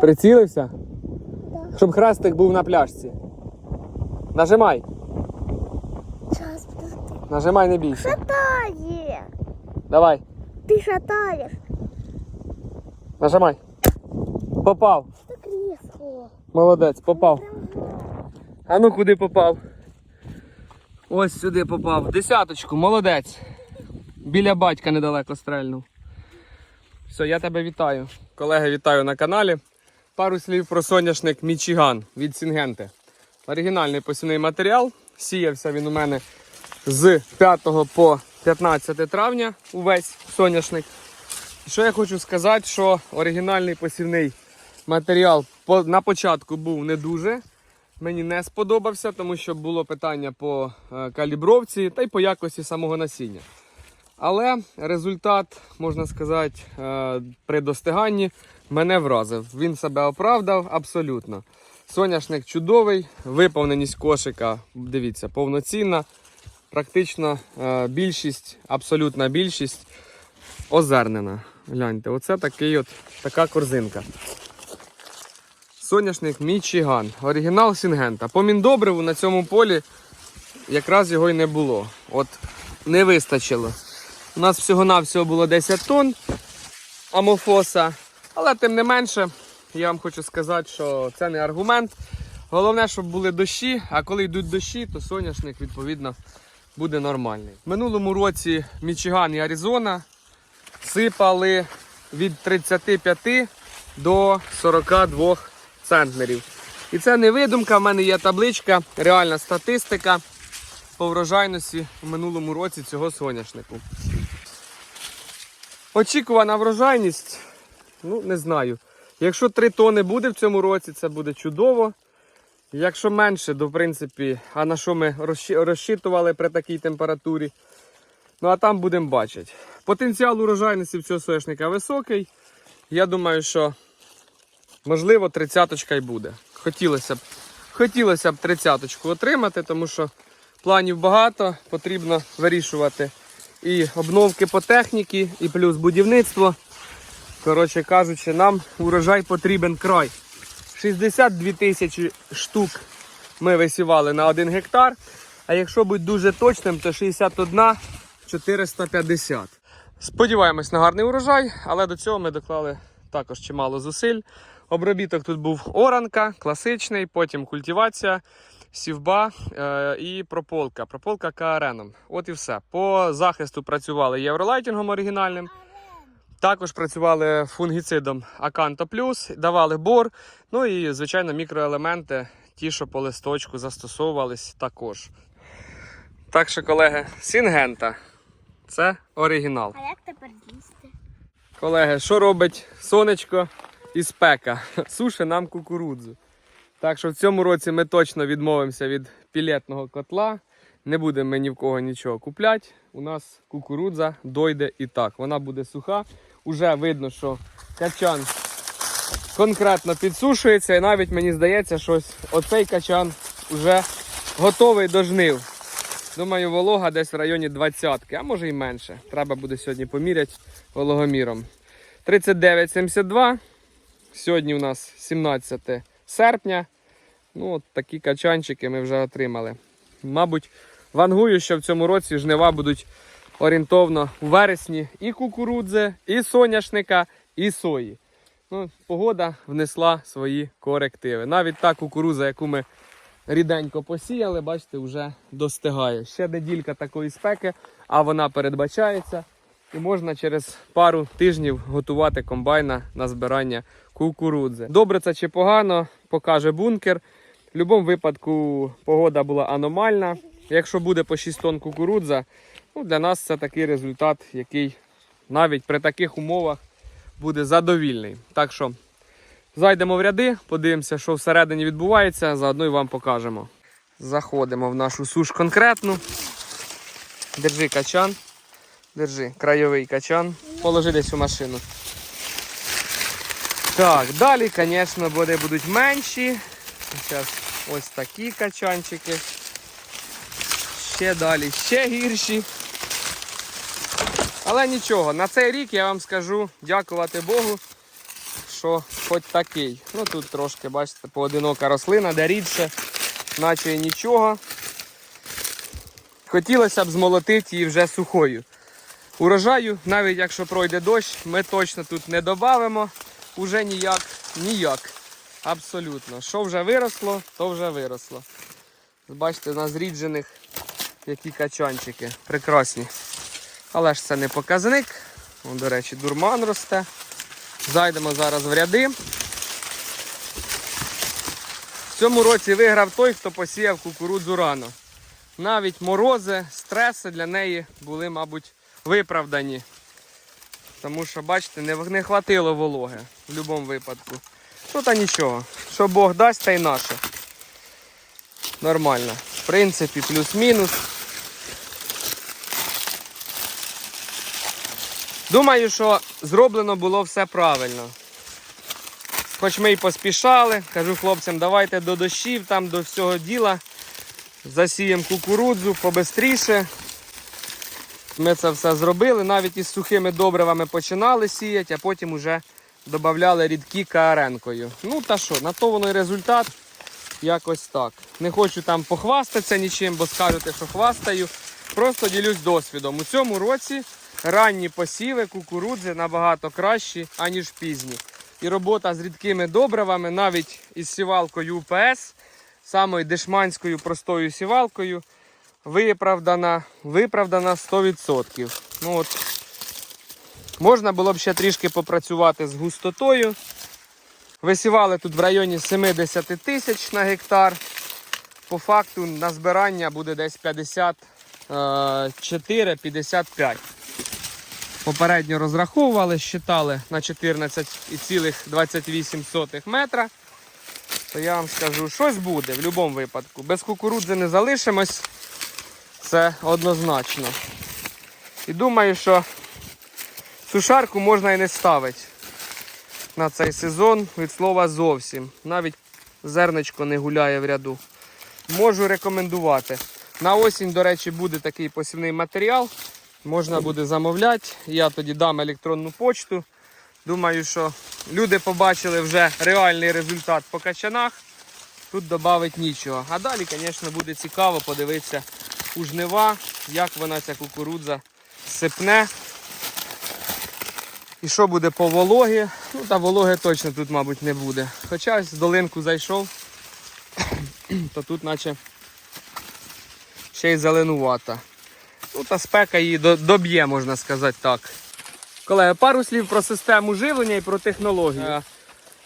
Прицілився? Щоб хрестик був на пляшці. Нажимай. Час. Нажимай не бійся. Шатає. Давай. Ти шатаєш. Нажимай. Попав. Молодець, попав. А ну куди попав? Ось сюди попав. Десяточку, молодець. Біля батька недалеко стрельнув. Все, я тебе вітаю. Колеги, вітаю на каналі. Пару слів про соняшник Мічіган від Сінгенти. Оригінальний посівний матеріал. Сіявся він у мене з 5 по 15 травня увесь соняшник. Що я хочу сказати, що оригінальний посівний матеріал на початку був не дуже. Мені не сподобався, тому що було питання по е, калібровці та й по якості самого насіння. Але результат, можна сказати, е, при достиганні мене вразив. Він себе оправдав абсолютно. Соняшник чудовий, виповненість кошика, дивіться, повноцінна. Практично е, більшість, абсолютна більшість озернена. Гляньте, оце такий от, така корзинка. Соняшник Мічіган. Оригінал Сінгента. По міндобриву на цьому полі якраз його й не було. От не вистачило. У нас всього-навсього було 10 тонн амофоса. Але тим не менше, я вам хочу сказати, що це не аргумент. Головне, щоб були дощі, а коли йдуть дощі, то соняшник відповідно буде нормальний. В минулому році Мічиган і Аризона сипали від 35 до 42 центнерів. І це не видумка, в мене є табличка, реальна статистика по врожайності в минулому році цього соняшнику. Очікувана врожайність, ну не знаю. Якщо 3 тони буде в цьому році, це буде чудово. Якщо менше, то в принципі, а на що ми розчитували при такій температурі, Ну а там будемо бачити. Потенціал урожайності в цього соняшника високий. Я думаю, що можливо тридцяточка й буде. Хотілося б, хотілося б тридцяточку отримати, тому що планів багато, потрібно вирішувати і обновки по техніці, і плюс будівництво. Коротше кажучи, нам урожай потрібен край. 62 тисячі штук ми висівали на 1 гектар. А якщо бути дуже точним, то 61 450. Сподіваємось на гарний урожай, але до цього ми доклали також чимало зусиль. Обробіток тут був оранка, класичний, потім культивація, сівба е, і прополка. Прополка КРНом. От і все. По захисту працювали євролайтінгом оригінальним. Також працювали фунгіцидом Аканто Плюс, давали бор. Ну і, звичайно, мікроелементи, ті, що по листочку застосовувались також. Так що, колеги, Сінгента. Це оригінал. А як тепер з'їсти? Колеги, що робить сонечко і спека? Суше нам кукурудзу. Так що в цьому році ми точно відмовимося від пілетного котла. Не будемо ми ні в кого нічого купляти. У нас кукурудза дойде і так. Вона буде суха. Уже видно, що качан конкретно підсушується. І навіть мені здається, що ось оцей качан вже готовий до жнив. Думаю, волога десь в районі 20, а може і менше. Треба буде сьогодні поміряти вологоміром. 39,72. Сьогодні у нас 17 серпня. Ну, от такі качанчики ми вже отримали. Мабуть, вангую, що в цьому році жнива будуть орієнтовно у вересні і кукурудзи, і соняшника, і сої. Ну, погода внесла свої корективи. Навіть та кукурудза, яку ми ріденько посіяли, бачите, вже достигає. Ще неділька такої спеки, а вона передбачається. І можна через пару тижнів готувати комбайна на збирання кукурудзи. Добре це чи погано, покаже бункер. В будь-якому випадку погода була аномальна. Якщо буде по 6 тонн кукурудза, ну, для нас це такий результат, який навіть при таких умовах буде задовільний. Так що зайдемо в ряди, подивимося, що всередині відбувається, заодно і вам покажемо. Заходимо в нашу суш конкретну. Держи качан. Держи, крайовий качан. Положи десь у машину. Так, далі, звісно, вони будуть менші. Зараз ось такі качанчики. Ще далі, ще гірші. Але нічого, на цей рік я вам скажу дякувати Богу, що хоч такий. Ну тут трошки, бачите, поодинока рослина, де рідше, наче нічого. Хотілося б змолотити її вже сухою. Урожаю, навіть якщо пройде дощ, ми точно тут не додамо. Уже ніяк, ніяк. Абсолютно. Що вже виросло, то вже виросло. Бачите, на зріджених які качанчики. Прекрасні. Але ж це не показник. Вон, до речі, дурман росте. Зайдемо зараз в ряди. В цьому році виграв той, хто посіяв кукурудзу рано. Навіть морози, стреси для неї були, мабуть, виправдані. Тому що, бачите, не, не хватило вологи в будь-якому випадку. Ну та нічого. Що Бог дасть, та й наше. Нормально. В принципі, плюс-мінус. Думаю, що зроблено було все правильно. Хоч ми й поспішали, кажу хлопцям, давайте до дощів, там до всього діла. Засіємо кукурудзу побистріше. Ми це все зробили. Навіть із сухими добривами починали сіяти, а потім вже додавали рідкі кааренкою. Ну та що, на то воно і результат. Якось так. Не хочу там похвастатися нічим, бо скажете, що хвастаю. Просто ділюсь досвідом. У цьому році ранні посіви кукурудзи набагато кращі, аніж пізні. І робота з рідкими добривами, навіть із сівалкою УПС, самою дешманською простою сівалкою, виправдана, виправдана 100%. Ну от, можна було б ще трішки попрацювати з густотою. Висівали тут в районі 70 тисяч на гектар. По факту на збирання буде десь 54-55. Попередньо розраховували, считали на 14,28 метра. То я вам скажу, щось буде в будь-якому випадку. Без кукурудзи не залишимось. Це однозначно. І думаю, що сушарку можна і не ставити на цей сезон від слова зовсім. Навіть зерничко не гуляє в ряду. Можу рекомендувати. На осінь, до речі, буде такий посівний матеріал. Можна буде замовляти. Я тоді дам електронну почту. Думаю, що люди побачили вже реальний результат по качанах. Тут додати нічого. А далі, звісно, буде цікаво подивитися у жнива, як вона ця кукурудза сипне. І що буде по вологі? Ну та вологи точно тут, мабуть, не буде. Хоча ось з долинку зайшов, то тут наче ще й зеленувата. Ну та спека її доб'є, можна сказати так. Колеги, пару слів про систему живлення і про технологію.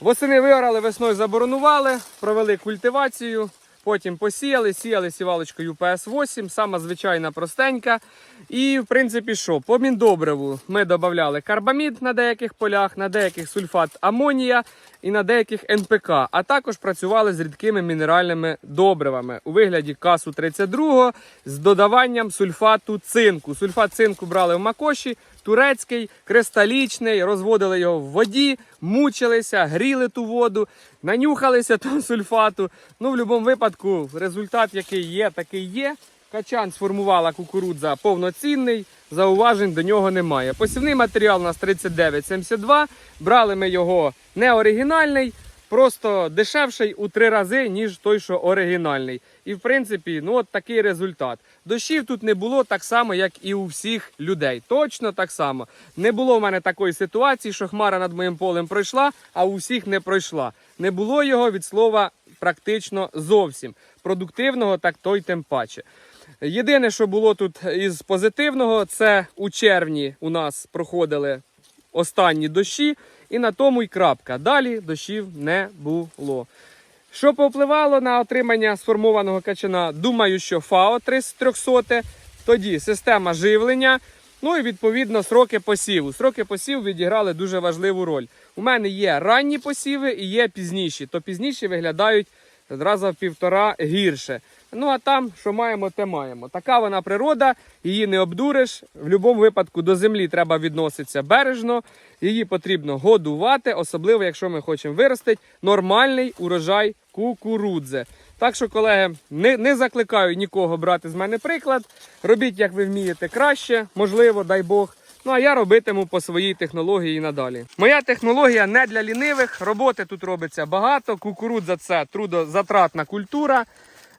Восени виорали, весною заборонували, провели культивацію, потім посіяли, сіяли сівалочкою PS8, сама звичайна простенька. І в принципі, що? По міндобриву ми додавали карбамід на деяких полях, на деяких сульфат амонія і на деяких НПК, а також працювали з рідкими мінеральними добривами у вигляді касу 32 з додаванням сульфату цинку. Сульфат цинку брали в макоші, турецький, кристалічний, розводили його в воді, мучилися, гріли ту воду, нанюхалися того сульфату. Ну, в будь-якому випадку, результат, який є, такий є. Качан сформувала кукурудза повноцінний, зауважень до нього немає. Посівний матеріал у нас 39,72. Брали ми його не оригінальний, просто дешевший у три рази, ніж той, що оригінальний. І в принципі, ну от такий результат. Дощів тут не було так само, як і у всіх людей. Точно так само. Не було в мене такої ситуації, що хмара над моїм полем пройшла, а у всіх не пройшла. Не було його від слова практично зовсім. Продуктивного, так то й тим паче. Єдине, що було тут із позитивного, це у червні у нас проходили останні дощі, і на тому й крапка. Далі дощів не було. Що повпливало на отримання сформованого качана? Думаю, що ФАО 300, тоді система живлення, ну і відповідно сроки посіву. Сроки посіву відіграли дуже важливу роль. У мене є ранні посіви і є пізніші. То пізніші виглядають одразу в півтора гірше. Ну а там, що маємо, те маємо. Така вона природа, її не обдуриш. В будь-якому випадку до землі треба відноситися бережно, її потрібно годувати, особливо якщо ми хочемо виростити нормальний урожай кукурудзи. Так що, колеги, не, не закликаю нікого брати з мене приклад. Робіть, як ви вмієте краще, можливо, дай Бог. Ну а я робитиму по своїй технології надалі. Моя технологія не для лінивих. Роботи тут робиться багато. Кукурудза це трудозатратна культура.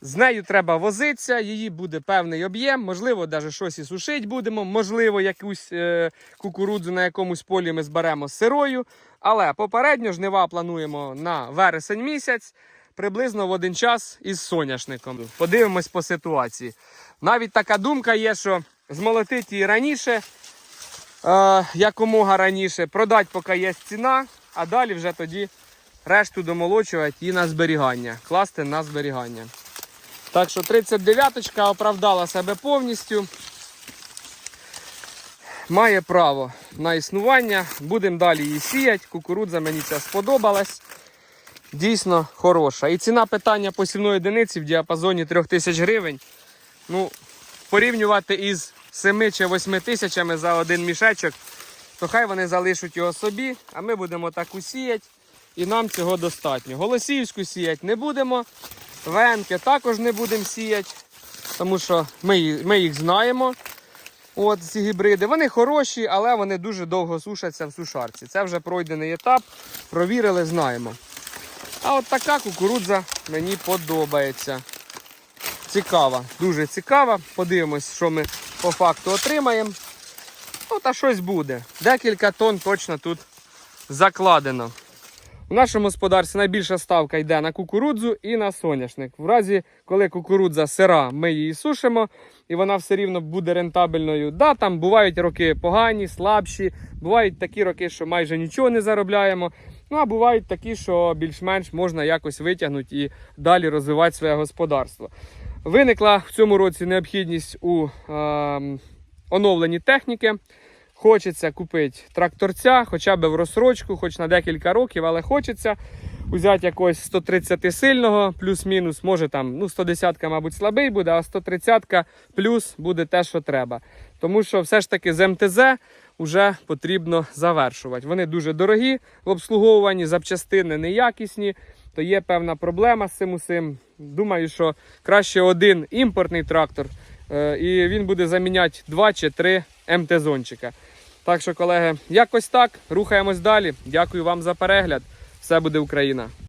З нею треба возитися, її буде певний об'єм, можливо, навіть щось і сушити будемо, можливо, якусь е, кукурудзу на якомусь полі ми зберемо з сирою. Але попередньо жнива плануємо на вересень місяць, приблизно в один час із соняшником. Подивимось по ситуації. Навіть така думка є, що змолотити її раніше, е, якомога раніше, продати, поки є ціна, а далі вже тоді решту домолочувати і на зберігання, класти на зберігання. Так що 39-ка оправдала себе повністю. Має право на існування. Будемо далі її сіяти. Кукурудза мені ця сподобалась. Дійсно хороша. І ціна питання посівної одиниці в діапазоні 3000 гривень. Ну, порівнювати із 7 чи 8 тисячами за один мішечок, то хай вони залишать його собі, а ми будемо так усіяти. І нам цього достатньо. Голосіївську сіяти не будемо. Венки також не будемо сіяти, тому що ми, ми їх знаємо. От ці гібриди. Вони хороші, але вони дуже довго сушаться в сушарці. Це вже пройдений етап. Провірили, знаємо. А от така кукурудза мені подобається. Цікава, дуже цікава. Подивимось, що ми по факту отримаємо. Ну, та щось буде. Декілька тонн точно тут закладено. У нашому господарстві найбільша ставка йде на кукурудзу і на соняшник. В разі, коли кукурудза сира, ми її сушимо, і вона все рівно буде рентабельною. Да, там бувають роки погані, слабші, бувають такі роки, що майже нічого не заробляємо. Ну а бувають такі, що більш-менш можна якось витягнути і далі розвивати своє господарство. Виникла в цьому році необхідність у ем, оновленні техніки. Хочеться купити тракторця, хоча б в розсрочку, хоч на декілька років, але хочеться взяти якогось 130 сильного, плюс-мінус, може там ну 110, мабуть, слабий буде, а 130-ка плюс буде те, що треба. Тому що все ж таки з МТЗ вже потрібно завершувати. Вони дуже дорогі в обслуговуванні, запчастини неякісні, то є певна проблема з цим усім. Думаю, що краще один імпортний трактор, е, і він буде заміняти два чи три МТ-зончика. Так що, колеги, якось так. Рухаємось далі. Дякую вам за перегляд. Все буде Україна!